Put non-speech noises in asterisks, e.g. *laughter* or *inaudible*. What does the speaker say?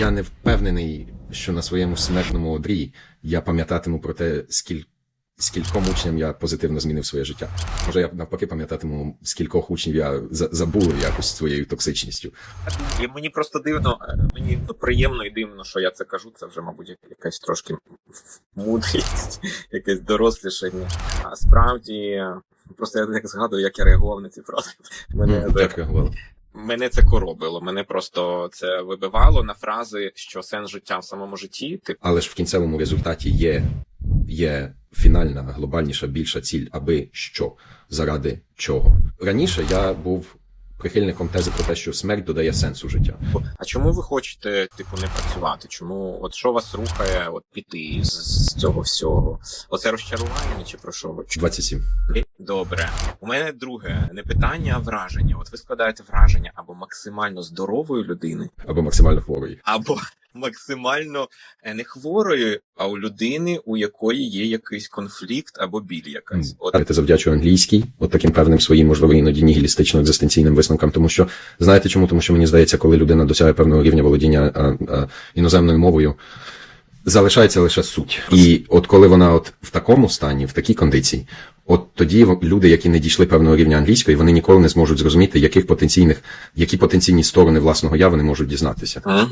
Я не впевнений, що на своєму смертному одрі я пам'ятатиму про те, скіль... скільком учням я позитивно змінив своє життя. Може, я навпаки пам'ятатиму, скількох учнів я за- забув якось своєю токсичністю. І мені просто дивно, е, мені приємно і дивно, що я це кажу. Це вже, мабуть, якась трошки мудрість, *laughs* якесь дорослішання. А справді, просто я так згадую, як я реагував на ці фрази. Мене, М, Як реагували? Мене це коробило. Мене просто це вибивало на фрази, що сенс життя в самому житті, типу. Але ж в кінцевому результаті є, є фінальна, глобальніша, більша ціль, аби що, заради чого. Раніше я був прихильником тези про те, що смерть додає сенсу життя. А чому ви хочете, типу, не працювати? Чому от що вас рухає от піти з, з цього всього? Оце розчарування чи про що ви? 27. Добре. У мене друге не питання, а враження. От ви складаєте враження або максимально здорової людини, Або максимально хворої. або максимально е, не хворої, а у людини, у якої є якийсь конфлікт або біль якась. От От... завдячую англійській, от таким певним своїм, можливо, іноді нігілістично-екзистенційним висновкам, тому що знаєте чому? Тому що мені здається, коли людина досягає певного рівня володіння а, а, іноземною мовою, залишається лише суть. І от коли вона от в такому стані, в такій кондиції, от тоді люди, які не дійшли певного рівня англійської, вони ніколи не зможуть зрозуміти, яких потенційних, які потенційні сторони власного я вони можуть дізнатися.